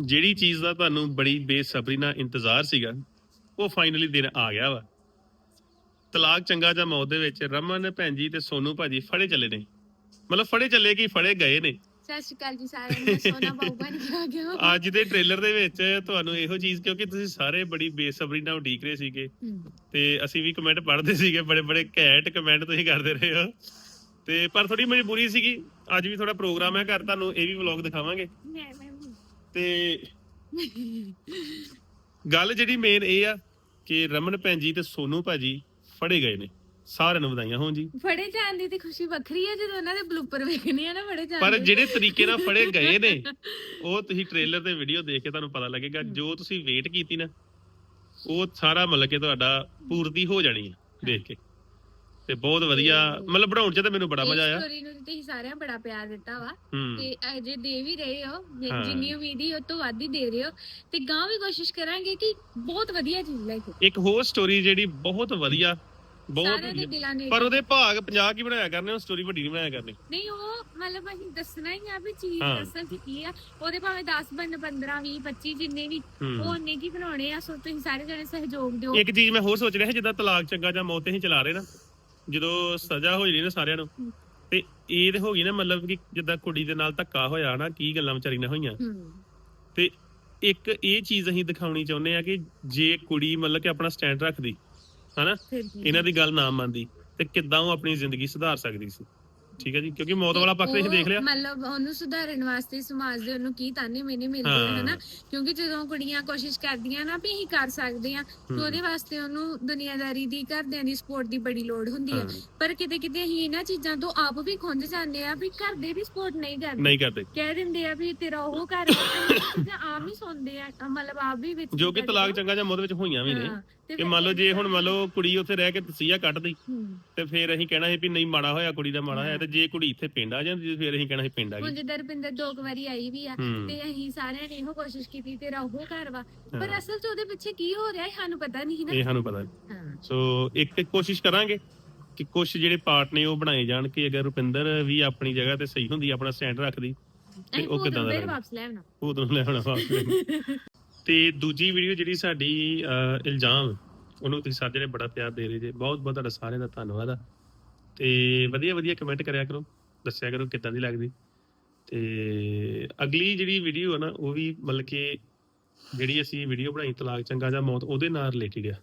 ਜਿਹੜੀ ਚੀਜ਼ ਦਾ ਤੁਹਾਨੂੰ ਬੜੀ ਬੇਸਬਰੀ ਨਾਲ ਇੰਤਜ਼ਾਰ ਸੀਗਾ ਉਹ ਫਾਈਨਲੀ ਦਿਨ ਆ ਗਿਆ ਵਾ। ਤਲਾਕ ਚੰਗਾ ਜਾਂ ਮੌਤ ਦੇ ਵਿੱਚ ਰਮਨ ਭੈਣ ਜੀ ਤੇ ਸੋਨੂ ਭਾਜੀ ਫੜੇ ਚੱਲੇ ਨੇ। ਮਤਲਬ ਫੜੇ ਚੱਲੇ ਕੀ ਫੜੇ ਗਏ ਨੇ। ਸਤਿ ਸ਼੍ਰੀ ਅਕਾਲ ਜੀ ਸਾਰਿਆਂ ਨੂੰ ਸੋਨਾ ਬਾਊ ਬਣ ਕੇ ਆ ਗਿਆ ਅੱਜ ਦੇ ਟ੍ਰੇਲਰ ਦੇ ਵਿੱਚ ਤੁਹਾਨੂੰ ਇਹੋ ਚੀਜ਼ ਕਿਉਂਕਿ ਤੁਸੀਂ ਸਾਰੇ ਬੜੀ ਬੇਸਬਰੀ ਨਾਲ ਉਡੀਕ ਰਹੇ ਸੀਗੇ। ਤੇ ਅਸੀਂ ਵੀ ਕਮੈਂਟ ਪੜ੍ਹਦੇ ਸੀਗੇ ਬੜੇ ਬੜੇ ਘੈਂਟ ਕਮੈਂਟ ਤੁਸੀਂ ਕਰਦੇ ਰਹੇ ਹੋ। ਤੇ ਪਰ ਥੋੜੀ ਮਜਬੂਰੀ ਸੀਗੀ ਅੱਜ ਵੀ ਥੋੜਾ ਪ੍ਰੋਗਰਾਮ ਹੈ ਘਰ ਤੁਹਾਨੂੰ ਇਹ ਵੀ ਵਲੌਗ ਦਿਖਾਵਾਂਗੇ। ਮੈਂ ਤੇ ਗੱਲ ਜਿਹੜੀ ਮੇਨ ਇਹ ਆ ਕਿ ਰਮਨ ਭੈਣ ਜੀ ਤੇ ਸੋਨੂ ਭਾਜੀ ਫੜੇ ਗਏ ਨੇ। ਸਾਰਿਆਂ ਨੂੰ ਵਧਾਈਆਂ ਹੋਣ ਜੀ। ਫੜੇ ਜਾਣ ਦੀ ਤੇ ਖੁਸ਼ੀ ਵੱਖਰੀ ਹੈ ਜਦੋਂ ਉਹਨਾਂ ਦੇ ਬਲੂਪਰ ਵੇਖਣੇ ਆ ਨਾ ਫੜੇ ਜਾਣ ਪਰ ਦੇ। ਜਿਹੜੇ ਤਰੀਕੇ ਨਾਲ ਫੜੇ ਗਏ ਨੇ ਉਹ ਤੁਸੀਂ ਟ੍ਰੇਲਰ ਤੇ ਵੀਡੀਓ ਦੇਖ ਕੇ ਤੁਹਾਨੂੰ ਪਤਾ ਲੱਗੇਗਾ ਜੋ ਤੁਸੀਂ ਵੇਟ ਕੀਤੀ ਨਾ ਉਹ ਸਾਰਾ ਮਤਲਬ ਕਿ ਤੁਹਾਡਾ ਪੂਰਤੀ ਹੋ ਜਾਣੀ ਹੈ ਦੇਖ ਕੇ। ਤੇ ਬਹੁਤ ਵਧੀਆ। ਮਤਲਬ ਬਣਾਉਣ ਚ ਤਾਂ ਮੈਨੂੰ ਬੜਾ ਮਜ਼ਾ ਆਇਆ। ਸਟੋਰੀ ਨੂੰ ਤੇ ਤੁਸੀਂ ਸਾਰਿਆਂ ਬੜਾ ਪਿਆਰ ਦਿੱਤਾ ਵਾ। ਹੂੰ। ਤੇ ਅਜੇ ਦੇ ਵੀ ਰਹੇ ਹੋ ਜੇ- ਹਾਂ। ਜਿੰਨੀ ਉਮੀਦ ਹੀ ਉਹ ਤੋਂ ਵੱਧ ਹੀ ਦੇ ਰਹੇ ਹੋ। ਤੇ ਗਾਂ ਵੀ ਕੋਸ਼ਿਸ਼ ਕਰਾਂਗੇ ਕਿ ਬਹੁਤ ਵਧੀਆ ਚੀਜ਼ ਲੈ ਕੇ। ਇੱਕ ਹੋਰ ਸਟੋਰੀ ਜਿਹੜੀ ਬਹੁਤ ਵਧੀਆ ਬਹੁਤ ਸਾਰਿਆਂ ਦੇ ਵਧੀਆ। ਦਿਲਾਂ ਨੇ ਪਰ ਉਹਦੇ ਭਾਗ 50 ਕੀ ਬਣਾਇਆ ਕਰਨੇ ਉਹ ਸਟੋਰੀ ਵੱਡੀ ਨਹੀਂ ਬਣਾਇਆ ਕਰਨੀ। ਨਹੀਂ ਉਹ ਮਤਲਬ ਅਸੀਂ ਦੱਸਣਾ ਹੀ ਆ ਵੀ ਚੀਜ਼ ਹਾਂ। ਅਸਲ ਚ ਕੀ ਆ। ਉਹਦੇ ਭਾਵੇਂ 10 ਬਣ 15 20 25 ਜਿੰਨੇ ਵੀ ਉਹ ਹੂੰ ਕੀ ਬਣਾਉਣੇ ਆ ਸੋ ਤੁਸੀਂ ਸਾਰੇ ਜਣੇ ਸਹਿਯੋਗ ਦਿਓ। ਇੱਕ ਚੀਜ਼ ਮੈਂ ਹੋਰ ਸੋਚ ਰਿਹਾ ਸੀ ਜਿੱਦਾਂ ਤਲਾਕ ਚੰਗਾ ਜਾਂ ਮੌਤ ਹੀ ਚਲਾ ਰਹੇ ਨਾ। ਜਦੋਂ ਸਜ਼ਾ ਹੋ ਜਾਣੀ ਨਾ ਸਾਰਿਆਂ ਨੂੰ। ਤੇ ਇਹ ਤੇ ਹੋ ਗਈ ਨਾ ਮਤਲਬ ਕਿ ਜਿੱਦਾਂ ਕੁੜੀ ਦੇ ਨਾਲ ਧੱਕਾ ਹੋਇਆ ਨਾ ਕੀ ਗੱਲਾਂ ਵਿਚਾਰੀ ਨਾਲ ਹੋਈਆਂ। ਤੇ ਇੱਕ ਇਹ ਚੀਜ਼ ਅਸੀਂ ਦਿਖਾਉਣੀ ਚਾਹੁੰਦੇ ਆ ਕਿ ਜੇ ਕੁੜੀ ਮਤਲਬ ਕਿ ਆਪਣਾ ਸਟੈਂਡ ਰੱਖਦੀ ਹਨਾ ਇਹਨਾਂ ਦੀ ਗੱਲ ਨਾ ਮੰਨਦੀ ਤੇ ਕਿੱਦਾਂ ਉਹ ਆਪਣੀ ਜ਼ਿੰਦਗੀ ਸੁਧਾਰ ਸਕਦੀ ਸੀ। ਠੀਕ ਹੈ ਜੀ ਕਿਉਂਕਿ ਮੌਤ ਵਾਲਾ ਪੱਖ ਤੇ ਅਸੀਂ ਦੇਖ ਲਿਆ। ਮਤਲਬ ਉਹਨੂੰ ਸੁਧਾਰਨ ਵਾਸਤੇ ਸਮਾਜ ਦੇ ਉਹਨੂੰ ਕੀ ਤਾਨੇ ਮੈਨੇ ਮਿਲਦੇ ਆ। ਹਨਾ? ਕਿਉਂਕਿ ਜਦੋਂ ਕੁੜੀਆਂ ਕੋਸ਼ਿਸ਼ ਕਰਦੀਆਂ ਨਾ ਵੀ ਅਸੀਂ ਕਰ ਸਕਦੇ ਆ ਤੇ। ਉਹਦੇ ਵਾਸਤੇ ਉਹਨੂੰ ਦੁਨੀਆਦਾਰੀ ਦੀ ਘਰਦਿਆਂ ਦੀ ਸਪੋਰਟ ਦੀ ਬੜੀ ਲੋੜ ਹੁੰਦੀ ਆ। ਪਰ ਕਿਤੇ ਕਿਤੇ ਅਸੀਂ ਇਹਨਾਂ ਚੀਜ਼ਾਂ ਤੋਂ ਆਪ ਵੀ ਖੁੰਝ ਜਾਂਦੇ ਆ ਵੀ ਘਰ ਦੇ ਵੀ ਸਪੋਰਟ ਨਹੀਂ ਕਰਦੇ। ਨਹੀਂ ਕਰਦੇ। ਕਹਿ ਦਿੰਦੇ ਆ ਵੀ ਤੇਰਾ ਉਹ ਘਰ ਇਹ ਹੀ ਸੁਣਦੇ ਆ ਮਤਲਬ ਆਪ ਵੀ ਵਿੱਚ ਜੋ ਕਿ ਤਲਾਕ ਚੰਗਾ ਜਾਂ ਮੌਤ ਵਿੱਚ ਹੋਈਆਂ ਵੀ ਨੇ। ਕਿ ਮੰਨ ਲਓ ਜੇ ਹੁਣ ਮੰਨ ਲਓ ਕੁੜੀ ਉੱਥੇ ਰਹਿ ਕੇ ਤਸੀਹਾ ਕੱਢਦੀ। ਤੇ ਫਿਰ ਅਸੀਂ ਕਹਿਣਾ ਸੀ ਵੀ ਨਹੀਂ ਮਾੜਾ ਹੋਇਆ ਕੁੜੀ ਦਾ ਮਾੜਾ ਹੋਇਆ ਤੇ ਜੇ ਕੁੜੀ ਇੱਥੇ ਪਿੰਡ ਆ ਜਾਂਦੀ ਫਿਰ ਅਸੀਂ ਕਹਿਣਾ ਸੀ ਪਿੰਡ ਆ ਹੁਣ ਗਈ ਜਿੱਦਾਂ ਰੁਪਿੰਦਰ ਦੋ ਕੁ ਵਾਰੀ ਆਈ ਵੀ ਆ ਤੇ ਅਸੀਂ ਸਾਰਿਆਂ ਨੇ ਇਹੋ ਕੋਸ਼ਿਸ਼ ਕੀਤੀ ਤੇਰਾ ਉਹ ਘਰ ਵਾ। ਪਰ ਅਸਲ ਚ ਉਹਦੇ ਪਿੱਛੇ ਕੀ ਹੋ ਰਿਹਾ ਹੈ ਸਾਨੂੰ ਪਤਾ ਨਹੀਂ ਨਾ। ਇਹ ਸਾਨੂੰ ਪਤਾ ਹਾਂ। ਸੋ ਇੱਕ ਕੋਸ਼ਿਸ਼ ਕਰਾਂਗੇ ਕਿ ਕੁਝ ਜਿਹੜੇ ਪਾਰਟ ਨੇ ਉਹ ਬਣਾਏ ਜਾਣ ਕਿ ਅਗਰ ਰੁਪਿੰਦਰ ਵੀ ਆਪਣੀ ਜਗ੍ਹਾ ਤੇ ਸਹੀ ਹੁੰਦੀ ਆਪਣਾ ਸਟੈਂਡ ਰੱਖਦੀ ਅਸੀਂ ਉਹ ਉਹ ਕਿੱਦਾਂ ਦਾ ਫਿਰ ਲੱਗਦਾ? ਵਾਪਸ ਲੈ ਆਉਣਾ। ਉਦੋਂ ਲੈ ਆਉਣਾ ਵਾਪਸ। ਤੇ ਦੂਜੀ ਵੀਡੀਓ ਜਿਹੜੀ ਸਾਡੀ ਅਹ, ਇਲਜ਼ਾਮ ਉਹਨੂੰ ਤੁਸੀਂ ਸਾਰੇ ਜਿਹੜੇ ਬੜਾ ਪਿਆਰ ਦੇ ਰਹੇ ਜੇ। ਬਹੁਤ ਬਹੁਤ ਤੁਹਾਡਾ ਸਾਰਿਆਂ ਦਾ ਧੰਨਵਾਦ ਆ। ਤੇ ਵਧੀਆ ਵਧੀਆ ਕਮੈਂਟ ਕਰਿਆ ਕਰੋ। ਦੱਸਿਆ ਕਰੋ ਕਿੱਦਾਂ ਦੀ ਲੱਗਦੀ। ਤੇ ਅਗਲੀ ਜਿਹੜੀ ਵੀਡੀਓ ਆ ਨਾ ਉਹ ਵੀ ਮਤਲਬ ਕਿ ਜਿਹੜੀ ਅਸੀਂ ਵੀਡੀਓ ਬਣਾਈ ਤਲਾਕ ਚੰਗਾ ਜਾਂ ਮੌਤ ਉਹਦੇ ਨਾਲ ਰਿਲੇਟਡ ਆ।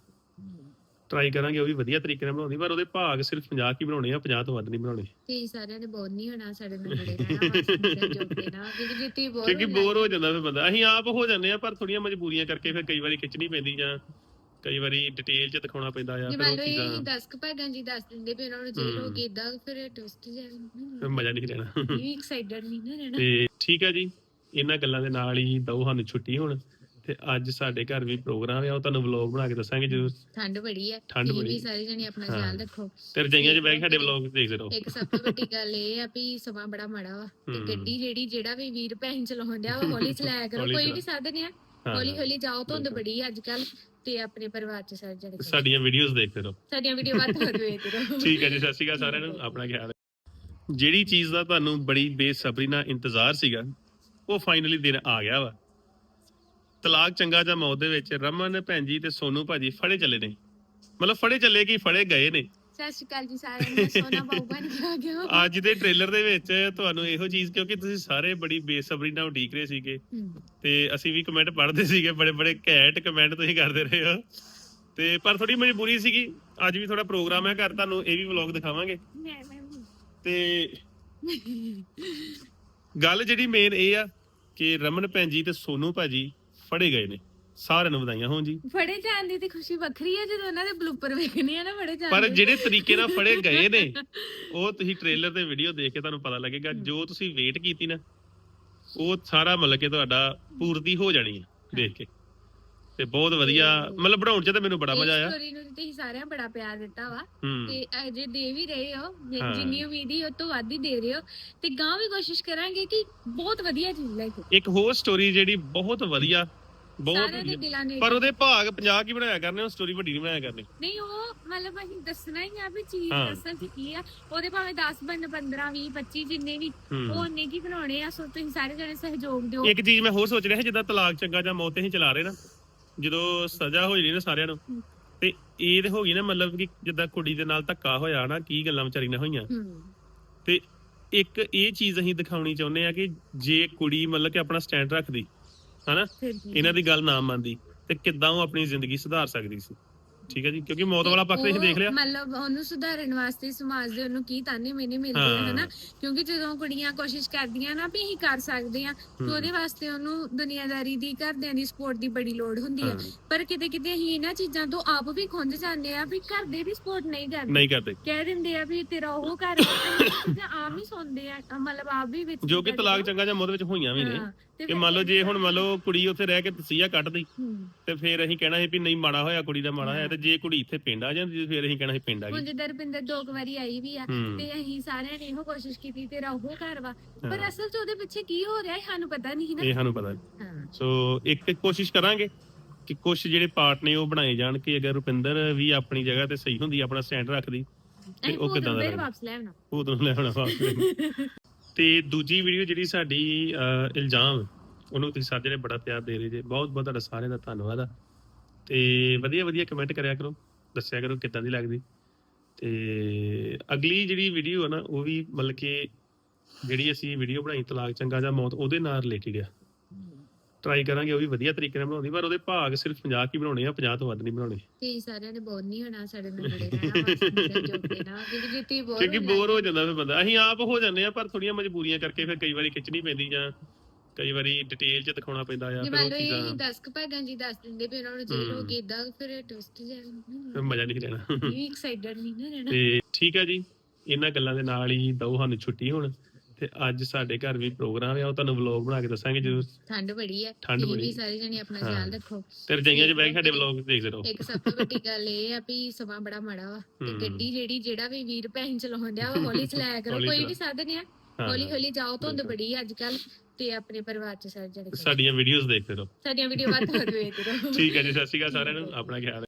ਟਰਾਈ ਕਰਾਂਗੇ ਉਹ ਵੀ ਵਧੀਆ ਤਰੀਕੇ ਨਾਲ ਬਣਾਉਣੀ ਪਰ ਉਹਦੇ ਭਾਗ ਸਿਰਫ 50 ਕੀ ਬਣਾਉਣੇ ਆ 50 ਤੋਂ ਵੱਧ ਨਹੀਂ ਬਣਾਉਣੇ। ਤੇ ਸਾਰਿਆਂ ਨੇ ਬੋਰ ਨਹੀਂ ਹੋਣਾ ਸਾਡੇ ਨਾਲ ਰਹਿਣਾ ਜੋੜ ਦੇਣਾ ਕਿਉਂਕਿ ਜਿੱਤੀ ਬੋਰ ਕਿਉਂਕਿ ਬੋਰ ਹੋ ਜਾਂਦਾ ਫਿਰ ਬੰਦਾ। ਅਸੀਂ ਆਪ ਹੋ ਜਾਂਦੇ ਆ ਪਰ ਥੋੜੀਆਂ ਮਜਬੂਰੀਆਂ ਕਰਕੇ ਫਿਰ ਕਈ ਵਾਰੀ ਖਿੱਚਣੀ ਪੈਂਦੀ ਜਾਂ ਕਈ ਵਾਰੀ ਡਿਟੇਲ ਚ ਦਿਖਾਉਣਾ ਪੈਂਦਾ ਆ ਜੇ ਫਿਰ ਮੰਨ ਉਹ ਲਓ ਇਹ ਚੀਜ਼ਾਂ ਦਸ ਕੁ ਭਾਗਾਂ ਜੀ ਦੱਸ ਦਿੰਦੇ ਵੀ ਉਹਨਾਂ ਨੂੰ ਜੇਲ੍ਹ ਹੋ ਹੂੰ। ਗਈ ਇਦਾਂ ਫਿਰ ਟਵਿਸਟ ਫਿਰ ਜਾਣਾ ਮਜ਼ਾ ਨਹੀਂ ਰਹਿਣਾ। ਵੀ ਐਕਸਾਈਟਡ ਨਹੀਂ ਨਾ ਰਹਿਣਾ। ਤੇ ਠੀਕ ਹੈ ਜੀ ਇਹਨਾਂ ਗੱਲਾਂ ਦੇ ਨਾਲ ਹੀ ਦੋ ਸਾਨੂੰ ਛੁੱਟੀ ਹੁਣ। ਤੇ ਅੱਜ ਸਾਡੇ ਘਰ ਵੀ ਪ੍ਰੋਗਰਾਮ ਆ ਉਹ ਤੁਹਾਨੂੰ ਵਲੌਗ ਬਣਾ ਕੇ ਦੱਸਾਂਗੇ ਜਦੋਂ ਠੰਡ ਬੜੀ ਹੈ ਠੰਡ ਤੁਸੀਂ ਬੜੀ ਵੀ। ਸਾਰੇ ਜਣੇ ਆਪਣਾ ਹਾਂ। ਖਿਆਲ ਰੱਖੋ ਤੇ ਰਜਾਈਆਂ 'ਚ ਬਹਿ ਕੇ ਸਾਡੇ ਵਲੌਗ ਦੇਖਦੇ ਰਹੋ ਇੱਕ ਸਭ ਤੋਂ ਵੱਡੀ ਗੱਲ ਇਹ ਆ ਵੀ ਸਮਾਂ ਬੜਾ ਮਾੜਾ ਵਾ ਤੇ। ਗੱਡੀ ਜਿਹੜੀ ਜਿਹੜਾ ਵੀ ਵੀਰ ਭੈਣ ਚਲਾਉਣ ਡਿਆ ਵਾ ਹੌਲੀ ਚਲਾਇਆ ਕਰੋ ਹੌਲੀ ਕੋਈ ਵੀ ਸਾਧਨ ਆ ਹਾਂ। ਹੌਲੀ ਹੌਲੀ ਜਾਓ ਧੁੰਦ ਬਿਲਕੁਲ। ਬੜੀ ਅੱਜ ਕੱਲ ਤੇ ਆਪਣੇ ਪਰਿਵਾਰ ਚ ਸਾਰੇ ਜਣੇ। ਸਾਡੀਆਂ ਵੀਡੀਓਜ਼ ਦੇਖਦੇ ਰਹੋ ਸਾਡੀਆਂ ਵੀਡੀਓ ਵੱਧ ਤੋਂ ਵੱਧ ਵੇਖਦੇ ਰਹੋ ਠੀਕ ਹੈ ਜੀ ਸਤਿ ਸ਼੍ਰੀ ਅਕਾਲ ਸਾਰਿਆਂ ਨੂੰ ਆਪਣਾ ਖਿਆਲ। ਜਿਹੜੀ ਚੀਜ਼ ਦਾ ਤੁਹਾਨੂੰ ਬੜੀ ਬੇਸਬਰੀ ਨਾਲ ਇੰਤਜ਼ਾਰ ਸੀਗਾ ਉਹ ਫਾਈਨਲੀ ਦਿਨ ਆ ਗਿਆ ਵਾ ਤਲਾਕ ਚੰਗਾ ਜਾਂ ਮੌਤ ਦੇ ਵਿੱਚ ਰਮਨ ਭੈਣ ਜੀ ਤੇ ਸੋਨੂ ਭਾਜੀ ਫੜੇ ਚੱਲੇ ਨੇ। ਮਤਲਬ ਫੜੇ ਚੱਲੇ ਕੀ ਫੜੇ ਗਏ ਨੇ। ਸਤਿ ਸ਼੍ਰੀ ਅਕਾਲ ਜੀ ਸਾਰਿਆਂ ਨੂੰ ਸੋਨਾ ਬਾਊ ਬਣ ਕੇ ਆ ਗਿਆ। ਅੱਜ ਦੇ ਟ੍ਰੇਲਰ ਦੇ ਵਿੱਚ ਤੁਹਾਨੂੰ ਇਹੋ ਚੀਜ਼ ਕਿਉਂਕਿ ਤੁਸੀਂ ਸਾਰੇ ਬੜੀ ਬੇਸਬਰੀ ਨਾਲ ਉਡੀਕ ਰਹੇ ਸੀਗੇ। ਤੇ ਅਸੀਂ ਵੀ ਕਮੈਂਟ ਪੜ੍ਹਦੇ ਸੀਗੇ ਬੜੇ ਬੜੇ ਘੈਂਟ ਕਮੈਂਟ ਤੁਸੀਂ ਕਰਦੇ ਰਹੇ ਹੋ। ਤੇ ਪਰ ਥੋੜੀ ਮਜਬੂਰੀ ਸੀਗੀ ਅੱਜ ਵੀ ਥੋੜਾ ਪ੍ਰੋਗਰਾਮ ਹੈ ਘਰ ਤੁਹਾਨੂੰ ਇਹ ਵੀ ਵਲੌਗ ਦਿਖਾਵਾਂਗੇ। ਮੈਂ ਮੈਂ ਤੇ ਗੱਲ ਜਿਹੜੀ ਮੇਨ ਇਹ ਆ ਕਿ ਰਮਨ ਭੈਣ ਜੀ ਤੇ ਸੋਨੂ ਭਾਜੀ ਫੜੇ ਗਏ ਨੇ। ਸਾਰਿਆਂ ਨੂੰ ਵਧਾਈਆਂ ਹੋਣ ਜੀ। ਫੜੇ ਜਾਣ ਦੀ ਤੇ ਖੁਸ਼ੀ ਵੱਖਰੀ ਹੈ ਜਦੋਂ ਉਹਨਾਂ ਦੇ ਬਲੂਪਰ ਵੇਖਣੇ ਆ ਨਾ ਫੜੇ ਜਾਣ ਪਰ ਦੇ। ਜਿਹੜੇ ਤਰੀਕੇ ਨਾਲ ਫੜੇ ਗਏ ਨੇ ਉਹ ਤੁਸੀਂ ਟ੍ਰੇਲਰ ਤੇ ਵੀਡੀਓ ਦੇਖ ਕੇ ਤੁਹਾਨੂੰ ਪਤਾ ਲੱਗੇਗਾ ਜੋ ਤੁਸੀਂ ਵੇਟ ਕੀਤੀ ਨਾ ਉਹ ਸਾਰਾ ਮਤਲਬ ਕਿ ਤੁਹਾਡਾ ਪੂਰਤੀ ਹੋ ਜਾਣੀ ਹੈ ਦੇਖ ਕੇ। ਤੇ ਬਹੁਤ ਵਧੀਆ। ਮਤਲਬ ਬਣਾਉਣ ਚ ਤਾਂ ਮੈਨੂੰ ਬੜਾ ਮਜ਼ਾ ਆਇਆ। ਸਟੋਰੀ ਨੂੰ ਤੇ ਤੁਸੀਂ ਸਾਰਿਆਂ ਬੜਾ ਪਿਆਰ ਦਿੱਤਾ ਵਾ। ਹੂੰ। ਤੇ ਅਜੇ ਦੇ ਵੀ ਰਹੇ ਹੋ ਜੇ- ਹਾਂ। ਜਿੰਨੀ ਉਮੀਦ ਹੀ ਉਹ ਤੋਂ ਵੱਧ ਹੀ ਦੇ ਰਹੇ ਹੋ। ਤੇ ਗਾਂ ਵੀ ਕੋਸ਼ਿਸ਼ ਕਰਾਂਗੇ ਕਿ ਬਹੁਤ ਵਧੀਆ ਚੀਜ਼ ਲੈ ਕੇ। ਇੱਕ ਹੋਰ ਸਟੋਰੀ ਜਿਹੜੀ ਬਹੁਤ ਵਧੀਆ ਬਹੁਤ ਸਾਰਿਆਂ ਦੇ ਵਧੀਆ। ਦਿਲਾਂ ਨੇ ਪਰ ਉਹਦੇ ਭਾਗ 50 ਕੀ ਬਣਾਇਆ ਕਰਨੇ ਉਹ ਸਟੋਰੀ ਵੱਡੀ ਨਹੀਂ ਬਣਾਇਆ ਕਰਨੀ। ਨਹੀਂ ਉਹ ਮਤਲਬ ਅਸੀਂ ਦੱਸਣਾ ਹੀ ਆ ਵੀ ਚੀਜ਼ ਹਾਂ। ਅਸਲ ਚ ਕੀ ਆ। ਉਹਦੇ ਭਾਵੇਂ 10 ਬਣ 15 20 25 ਜਿੰਨੇ ਵੀ ਹੂੰ। ਉਹ ਉਹਨੇ ਕੀ ਬਣਾਉਣੇ ਆ ਸੋ ਤੁਸੀਂ ਸਾਰੇ ਜਣੇ ਸਹਿਯੋਗ ਦਿਓ। ਇੱਕ ਚੀਜ਼ ਮੈਂ ਹੋਰ ਸੋਚ ਰਿਹਾ ਸੀ ਜਿੱਦਾਂ ਤਲਾਕ ਚੰਗਾ ਜਾਂ ਮੌਤ ਹੀ ਚਲਾ ਰਹੇ ਨਾ। ਜਦੋਂ ਸਜ਼ਾ ਹੋ ਜਾਣੀ ਨਾ ਸਾਰਿਆਂ ਨੂੰ। ਤੇ ਇਹ ਤੇ ਹੋ ਗਈ ਨਾ ਮਤਲਬ ਕਿ ਜਿੱਦਾਂ ਕੁੜੀ ਦੇ ਨਾਲ ਧੱਕਾ ਹੋਇਆ ਨਾ ਕੀ ਗੱਲਾਂ ਵਿਚਾਰੀ ਨਾਲ ਹੋਈਆਂ। ਤੇ ਇੱਕ ਇਹ ਚੀਜ਼ ਅਸੀਂ ਦਿਖਾਉਣੀ ਚਾਹੁੰਦੇ ਆ ਕਿ ਜੇ ਕੁੜੀ ਮਤਲਬ ਕਿ ਆਪਣਾ ਸਟੈਂਡ ਰੱਖਦੀ ਹਨਾ ਇਹਨਾਂ ਦੀ ਗੱਲ ਨਾ ਮੰਨਦੀ ਤੇ ਕਿੱਦਾਂ ਉਹ ਆਪਣੀ ਜ਼ਿੰਦਗੀ ਸੁਧਾਰ ਸਕਦੀ ਸੀ। ਠੀਕ ਹੈ ਜੀ ਕਿਉਂਕਿ ਮੌਤ ਵਾਲਾ ਪੱਖ ਤੇ ਅਸੀਂ ਉਹ ਦੇਖ ਲਿਆ। ਮਤਲਬ ਉਹਨੂੰ ਸੁਧਾਰਨ ਵਾਸਤੇ ਸਮਾਜ ਦੇ ਉਹਨੂੰ ਕੀ ਤਾਨੇ ਮੈਨੇ ਮਿਲਦੇ ਆ। ਹਨਾ? ਕਿਉਂਕਿ ਜਦੋਂ ਕੁੜੀਆਂ ਕੋਸ਼ਿਸ਼ ਕਰਦੀਆਂ ਨਾ ਵੀ ਅਸੀਂ ਕਰ ਸਕਦੇ ਆ ਤੇ। ਉਹਦੇ ਵਾਸਤੇ ਉਹਨੂੰ ਦੁਨੀਆਦਾਰੀ ਦੀ ਘਰਦਿਆਂ ਦੀ ਸਪੋਰਟ ਦੀ ਬੜੀ ਲੋੜ ਹੁੰਦੀ ਆ। ਪਰ ਕਿਤੇ ਕਿਤੇ ਅਸੀਂ ਇਹਨਾਂ ਚੀਜ਼ਾਂ ਤੋਂ ਆਪ ਵੀ ਖੁੰਝ ਜਾਂਦੇ ਆ ਵੀ ਘਰ ਦੇ ਵੀ ਸਪੋਰਟ ਨਹੀਂ ਕਰਦੇ। ਨਹੀਂ ਕਰਦੇ। ਕਹਿ ਦਿੰਦੇ ਆ ਵੀ ਤੇਰਾ ਉਹ ਘਰ ਜਾਂ ਆਮ ਹੀ ਸੁਣਦੇ ਆ ਮਤਲਬ ਆਪ ਵੀ ਵਿੱਚ ਜੋ ਕਿ ਤਲਾਕ ਚੰਗਾ ਜਾਂ ਮੌਤ ਵਿੱਚ ਹੋਈਆਂ ਵੀ ਨੇ। ਤੇ ਮੰਨ ਲਓ ਜੇ ਹੁਣ ਮੰਨ ਲਓ ਕੁੜੀ ਉੱਥੇ ਰਹਿ ਕੇ ਤਸੀਹਾ ਕੱਢਦੀ ਹੂੰ। ਤੇ ਫਿਰ ਅਸੀਂ ਕਹਿਣਾ ਸੀ ਵੀ ਨਹੀਂ ਮਾੜਾ ਹੋਇਆ ਕੁੜੀ ਦਾ ਮਾੜਾ ਹੋਇਆ ਤੇ ਜੇ ਕੁੜੀ ਇੱਥੇ ਪਿੰਡ ਆ ਜਾਂਦੀ ਤੇ ਫਿਰ ਅਸੀਂ ਕਹਿਣਾ ਸੀ ਪਿੰਡ ਆ ਹੁਣ ਗਈ ਜਿੱਦਾਂ ਰੁਪਿੰਦਰ ਦੋ ਕੁ ਵਾਰੀ ਆਈ ਵੀ ਆ ਹੂੰ। ਤੇ ਅਸੀਂ ਸਾਰਿਆਂ ਨੇ ਇਹੋ ਕੋਸ਼ਿਸ਼ ਕੀਤੀ ਤੇਰਾ ਉਹ ਘਰ ਵਾ ਪਰ ਹਾਂ। ਅਸਲ 'ਚ ਉਹਦੇ ਪਿੱਛੇ ਕੀ ਹੋ ਰਿਹਾ ਹੈ ਸਾਨੂੰ ਪਤਾ ਨਹੀਂ ਨਾ ਇਹ ਸਾਨੂੰ ਪਤਾ ਨਹੀਂ। ਹਾਂ ਸੋ ਇੱਕ ਕੋਸ਼ਿਸ਼ ਕਰਾਂਗੇ ਕਿ ਕੁਝ ਜਿਹੜੇ ਪਾਰਟ ਨੇ ਉਹ ਬਣਾਏ ਜਾਣ ਕਿ ਅਗਰ ਰੁਪਿੰਦਰ ਵੀ ਆਪਣੀ ਜਗ੍ਹਾ ਤੇ ਸਹੀ ਹੁੰਦੀ ਆਪਣਾ ਸਟੈਂਡ ਰੱਖਦੀ ਤੇ ਅਸੀਂ ਉਹ ਕਿਦਾਂ ਦਾ ਫਿਰ? ਵਾਪਸ ਲੈ ਆਉਣਾ ਉਹ ਤੁਹਾਨੂੰ ਲੈ ਆਉਣਾ ਵਾਪਸ ਤੇ ਦੂਜੀ ਵੀਡੀਓ ਜਿਹੜੀ ਸਾਡੀ ਇਲਜ਼ਾਮ, ਉਹਨੂੰ ਤੁਸੀਂ ਸਾਰੇ ਜਿਹੜੇ ਬੜਾ ਪਿਆਰ ਦੇ ਰਹੇ ਜੇ। ਬਹੁਤ ਬਹੁਤ ਤੁਹਾਡਾ ਸਾਰਿਆਂ ਦਾ ਧੰਨਵਾਦ ਆ। ਤੇ ਵਧੀਆ ਵਧੀਆ ਕਮੈਂਟ ਕਰਿਆ ਕਰੋ। ਦੱਸਿਆ ਕਰੋ ਕਿੱਦਾਂ ਦੀ ਲੱਗਦੀ। ਤੇ ਅਗਲੀ ਜਿਹੜੀ ਵੀਡੀਓ ਆ ਨਾ, ਉਹ ਵੀ ਮਤਲਬ ਕਿ ਜਿਹੜੀ ਅਸੀਂ ਵੀਡੀਓ ਬਣਾਈ ਤਲਾਕ ਚੰਗਾ ਜਾਂ ਮੌਤ, ਉਹਦੇ ਨਾਲ ਰਿਲੇਟਡ ਆ। ਟਰਾਈ ਕਰਾਂਗੇ ਉਹ ਵੀ ਵਧੀਆ ਤਰੀਕੇ ਨਾਲ ਬਣਾਉਂਦੀ ਪਰ ਉਹਦੇ ਭਾਗ ਸਿਰਫ 50 ਕੀ ਬਣਾਉਣੇ ਆ 50 ਤੋਂ ਵੱਧ ਨਹੀਂ ਬਣਾਉਣੇ। ਤੇ ਸਾਰਿਆਂ ਨੇ ਬਹੁਤ ਨਹੀਂ ਹੋਣਾ ਸਾਡੇ ਨਾਲ ਬੜੇ ਰਹਿਣਾ ਜੋਗ ਦੇਣਾ ਕਿਉਂਕਿ ਜਿੱਤੀ ਬਹੁਤ ਕਿਉਂਕਿ ਬੋਰ ਹੋ ਜਾਂਦਾ ਫਿਰ ਬੰਦਾ। ਅਸੀਂ ਆਪ ਹੋ ਜਾਂਦੇ ਆ ਪਰ ਥੋੜੀਆਂ ਮਜਬੂਰੀਆਂ ਕਰਕੇ ਫਿਰ ਕਈ ਵਾਰੀ ਖਿੱਚਣੀ ਪੈਂਦੀ ਜਾਂ ਕਈ ਵਾਰੀ ਡਿਟੇਲ ਚ ਦਿਖਾਉਣਾ ਪੈਂਦਾ ਆ ਜੇ ਫਿਰ ਉਹ ਚੀਜ਼ਾਂ ਦਸ ਕੁ ਭਾਗਾਂ ਜੀ ਦੱਸ ਦਿੰਦੇ ਵੀ ਉਹਨਾਂ ਨੂੰ ਹੂੰ। ਗਈ ਇਦਾਂ ਫਿਰ ਟਵਿਸਟ ਫਿਰ ਜਾਣਾ ਮਜ਼ਾ ਨਹੀਂ ਰਹਿਣਾ। ਇਹ ਐਕਸਾਈਟਡ ਨਹੀਂ ਨਾ ਰਹਿਣਾ। ਤੇ ਠੀਕ ਹੈ ਜੀ ਇਹਨਾਂ ਗੱਲਾਂ ਦੇ ਨਾਲ ਹੀ ਦੋ ਸਾਨੂੰ ਛੁੱਟੀ ਹੁਣ। ਤੇ ਅੱਜ ਸਾਡੇ ਘਰ ਵੀ ਪ੍ਰੋਗਰਾਮ ਆ ਉਹ ਤੁਹਾਨੂੰ ਵਲੌਗ ਬਣਾ ਕੇ ਦੱਸਾਂਗੇ ਜਦੋਂ ਠੰਡ ਬੜੀ ਹੈ ਠੰਡ ਤੁਸੀਂ ਬੜੀ ਵੀ ਹੈ। ਸਾਰੇ ਜਣੇ ਆਪਣਾ ਹਾਂ। ਖਿਆਲ ਰੱਖੋ ਤੇ ਰਜਾਈਆਂ 'ਚ ਬਹਿ ਕੇ ਸਾਡੇ ਵਲੌਗ ਦੇਖਦੇ ਰਹੋ ਇੱਕ ਸਭ ਤੋਂ ਵੱਡੀ ਗੱਲ ਇਹ ਆ ਵੀ ਸਮਾਂ ਬੜਾ ਮਾੜਾ ਵਾ ਤੇ। ਗੱਡੀ ਜਿਹੜੀ ਜਿਹੜਾ ਵੀ ਵੀਰ ਭੈਣ ਚਲਾਉਣ ਡਿਆ ਵਾ ਹੌਲੀ ਚਲਾਇਆ ਕਰੋ ਹੌਲੀ ਕੋਈ। ਵੀ ਸਾਧਨ ਆ ਹਾਂ। ਹੌਲੀ ਹੌਲੀ ਜਾਓ ਧੁੰਦ ਬਿਲਕੁਲ। ਬੜੀ ਅੱਜ ਕੱਲ ਤੇ ਆਪਣੇ ਪਰਿਵਾਰ ਚ ਸਾਰੇ ਜਣੇ ਸਾਡੀਆਂ ਵੀਡੀਓਜ਼ ਦੇਖਦੇ ਰਹੋ ਸਾਡੀਆਂ ਵੀਡੀਓ ਵੱਧ ਵੱਧ ਵੇਖਦੇ ਰਹੋ ਠੀਕ ਹੈ ਜੀ ਸਤਿ ਸ਼੍ਰੀ ਅਕਾਲ ਸਾਰਿਆਂ ਨੂੰ ਆਪਣਾ ਖਿਆਲ